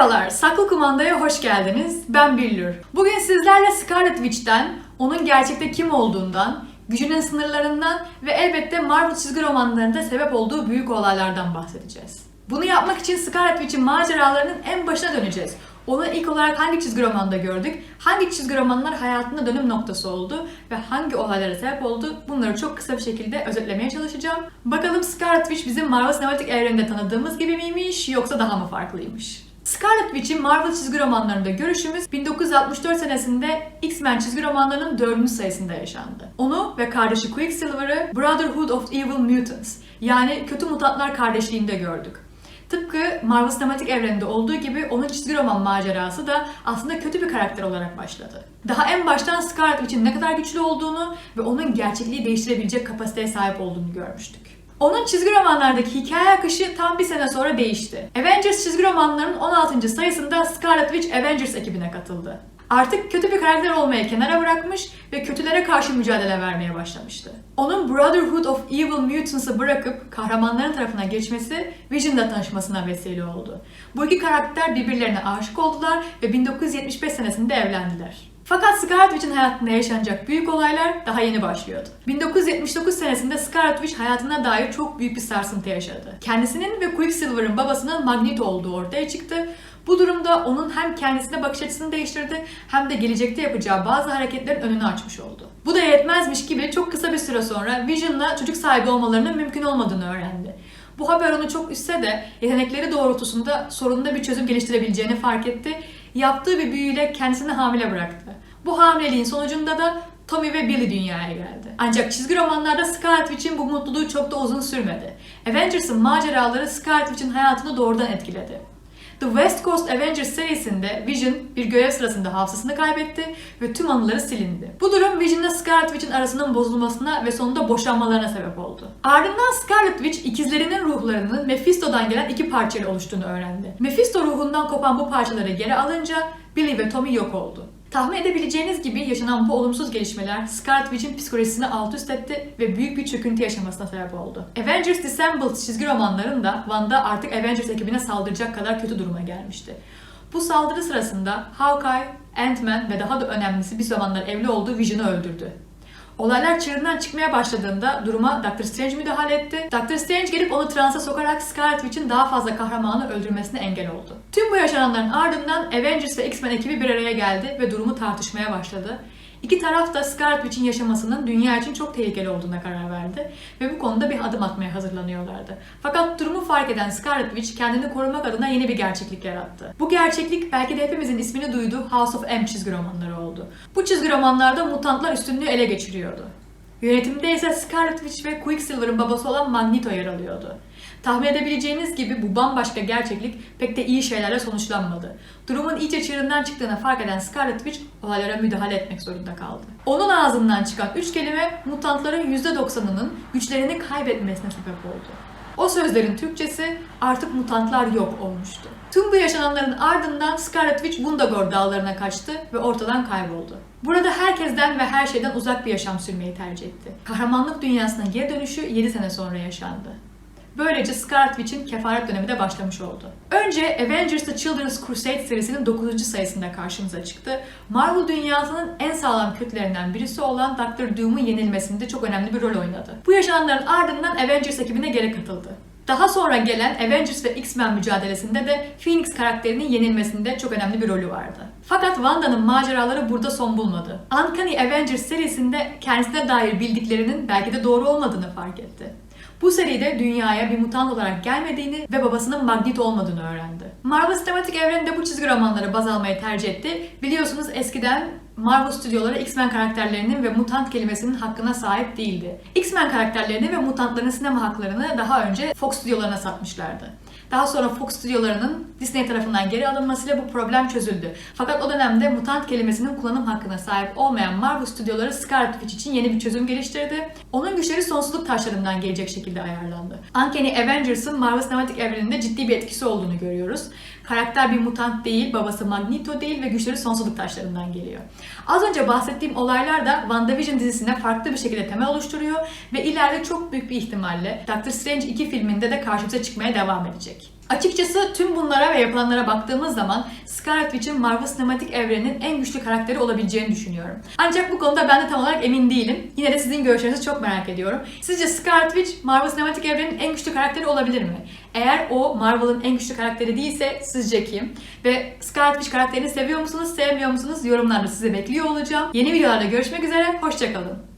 Merhabalar, Saklı Kumanda'ya hoş geldiniz. Ben Billur. Bugün sizlerle Scarlet Witch'ten, onun gerçekte kim olduğundan, gücünün sınırlarından ve elbette Marvel çizgi romanlarında sebep olduğu büyük olaylardan bahsedeceğiz. Bunu yapmak için Scarlet Witch'in maceralarının en başına döneceğiz. Onu ilk olarak hangi çizgi romanda gördük, hangi çizgi romanlar hayatında dönüm noktası oldu ve hangi olaylara sebep oldu bunları çok kısa bir şekilde özetlemeye çalışacağım. Bakalım Scarlet Witch bizim Marvel sinematik evreninde tanıdığımız gibi miymiş yoksa daha mı farklıymış? Scarlet Witch'in Marvel çizgi romanlarında görüşümüz 1964 senesinde X-Men çizgi romanlarının 4. sayısında yaşandı. Onu ve kardeşi Quicksilver'ı Brotherhood of Evil Mutants yani Kötü Mutantlar kardeşliğinde gördük. Tıpkı Marvel sinematik evreninde olduğu gibi onun çizgi roman macerası da aslında kötü bir karakter olarak başladı. Daha en baştan Scarlet Witch'in ne kadar güçlü olduğunu ve onun gerçekliği değiştirebilecek kapasiteye sahip olduğunu görmüştük. Onun çizgi romanlardaki hikaye akışı tam bir sene sonra değişti. Avengers çizgi romanlarının 16. sayısında Scarlet Witch Avengers ekibine katıldı. Artık kötü bir karakter olmayı kenara bırakmış ve kötülere karşı mücadele vermeye başlamıştı. Onun Brotherhood of Evil Mutants'ı bırakıp kahramanların tarafına geçmesi Vision'la tanışmasına vesile oldu. Bu iki karakter birbirlerine aşık oldular ve 1975 senesinde evlendiler. Fakat Scarlet Witch'in hayatında yaşanacak büyük olaylar daha yeni başlıyordu. 1979 senesinde Scarlet Witch hayatına dair çok büyük bir sarsıntı yaşadı. Kendisinin ve Quicksilver'ın babasının Magneto olduğu ortaya çıktı. Bu durumda onun hem kendisine bakış açısını değiştirdi hem de gelecekte yapacağı bazı hareketlerin önünü açmış oldu. Bu da yetmezmiş gibi çok kısa bir süre sonra Vision'la çocuk sahibi olmalarının mümkün olmadığını öğrendi. Bu haber onu çok üstse de yetenekleri doğrultusunda sorununda bir çözüm geliştirebileceğini fark etti. Yaptığı bir büyüyle kendisini hamile bıraktı. Bu hamileliğin sonucunda da Tommy ve Billy dünyaya geldi. Ancak çizgi romanlarda Scarlet Witch'in bu mutluluğu çok da uzun sürmedi. Avengers'ın maceraları Scarlet Witch'in hayatını doğrudan etkiledi. The West Coast Avengers serisinde Vision bir görev sırasında hafızasını kaybetti ve tüm anıları silindi. Bu durum Vision'la Scarlet Witch'in arasının bozulmasına ve sonunda boşanmalarına sebep oldu. Ardından Scarlet Witch ikizlerinin ruhlarının Mephisto'dan gelen iki parçayla oluştuğunu öğrendi. Mephisto ruhundan kopan bu parçaları geri alınca Billy ve Tommy yok oldu. Tahmin edebileceğiniz gibi yaşanan bu olumsuz gelişmeler Scarlet Witch'in psikolojisini alt üst etti ve büyük bir çöküntü yaşamasına sebep oldu. Avengers Dissembled çizgi romanlarında Wanda artık Avengers ekibine saldıracak kadar kötü duruma gelmişti. Bu saldırı sırasında Hawkeye, Ant-Man ve daha da önemlisi bir zamanlar evli olduğu Vision'ı öldürdü. Olaylar çığırından çıkmaya başladığında duruma Doctor Strange müdahale etti. Doctor Strange gelip onu transa sokarak Scarlet Witch'in daha fazla kahramanı öldürmesine engel oldu. Tüm bu yaşananların ardından Avengers ve X-Men ekibi bir araya geldi ve durumu tartışmaya başladı. İki taraf da Scarlet Witch'in yaşamasının dünya için çok tehlikeli olduğuna karar verdi ve bu konuda bir adım atmaya hazırlanıyorlardı. Fakat durumu fark eden Scarlet Witch kendini korumak adına yeni bir gerçeklik yarattı. Bu gerçeklik belki de hepimizin ismini duyduğu House of M çizgi romanları oldu. Bu çizgi romanlarda mutantlar üstünlüğü ele geçiriyordu. Yönetimde ise Scarlet Witch ve Quicksilver'ın babası olan Magneto yer alıyordu. Tahmin edebileceğiniz gibi bu bambaşka gerçeklik pek de iyi şeylerle sonuçlanmadı. Durumun iyice çığırından çıktığını fark eden Scarlet Witch olaylara müdahale etmek zorunda kaldı. Onun ağzından çıkan üç kelime mutantların %90'ının güçlerini kaybetmesine sebep oldu. O sözlerin Türkçesi artık mutantlar yok olmuştu. Tüm bu yaşananların ardından Scarlet Witch Bundagor dağlarına kaçtı ve ortadan kayboldu. Burada herkesten ve her şeyden uzak bir yaşam sürmeyi tercih etti. Kahramanlık dünyasına geri dönüşü 7 sene sonra yaşandı. Böylece Scarlet Witch'in kefaret dönemi de başlamış oldu. Önce Avengers The Children's Crusade serisinin 9. sayısında karşımıza çıktı. Marvel dünyasının en sağlam kötülerinden birisi olan Doctor Doom'un yenilmesinde çok önemli bir rol oynadı. Bu yaşananların ardından Avengers ekibine geri katıldı. Daha sonra gelen Avengers ve X-Men mücadelesinde de Phoenix karakterinin yenilmesinde çok önemli bir rolü vardı. Fakat Wanda'nın maceraları burada son bulmadı. Uncanny Avengers serisinde kendisine dair bildiklerinin belki de doğru olmadığını fark etti. Bu seride dünyaya bir mutant olarak gelmediğini ve babasının Magneto olmadığını öğrendi. Marvel Sinematik Evreni'nde bu çizgi romanları baz almayı tercih etti. Biliyorsunuz eskiden Marvel stüdyoları X-Men karakterlerinin ve mutant kelimesinin hakkına sahip değildi. X-Men karakterlerini ve mutantların sinema haklarını daha önce Fox stüdyolarına satmışlardı. Daha sonra Fox stüdyolarının Disney tarafından geri alınmasıyla bu problem çözüldü. Fakat o dönemde mutant kelimesinin kullanım hakkına sahip olmayan Marvel stüdyoları Scarlet Witch için yeni bir çözüm geliştirdi. Onun güçleri sonsuzluk taşlarından gelecek şekilde ayarlandı. Uncanny Avengers'ın Marvel sinematik evreninde ciddi bir etkisi olduğunu görüyoruz. Karakter bir mutant değil, babası Magneto değil ve güçleri sonsuzluk taşlarından geliyor. Az önce bahsettiğim olaylar da WandaVision dizisine farklı bir şekilde temel oluşturuyor ve ileride çok büyük bir ihtimalle Doctor Strange 2 filminde de karşımıza çıkmaya devam edecek. Açıkçası tüm bunlara ve yapılanlara baktığımız zaman Scarlet Witch'in Marvel sinematik evreninin en güçlü karakteri olabileceğini düşünüyorum. Ancak bu konuda ben de tam olarak emin değilim. Yine de sizin görüşlerinizi çok merak ediyorum. Sizce Scarlet Witch Marvel sinematik evrenin en güçlü karakteri olabilir mi? Eğer o Marvel'ın en güçlü karakteri değilse sizce kim? Ve Scarlet Witch karakterini seviyor musunuz, sevmiyor musunuz? Yorumlarda sizi bekliyor olacağım. Yeni videolarda görüşmek üzere, hoşçakalın.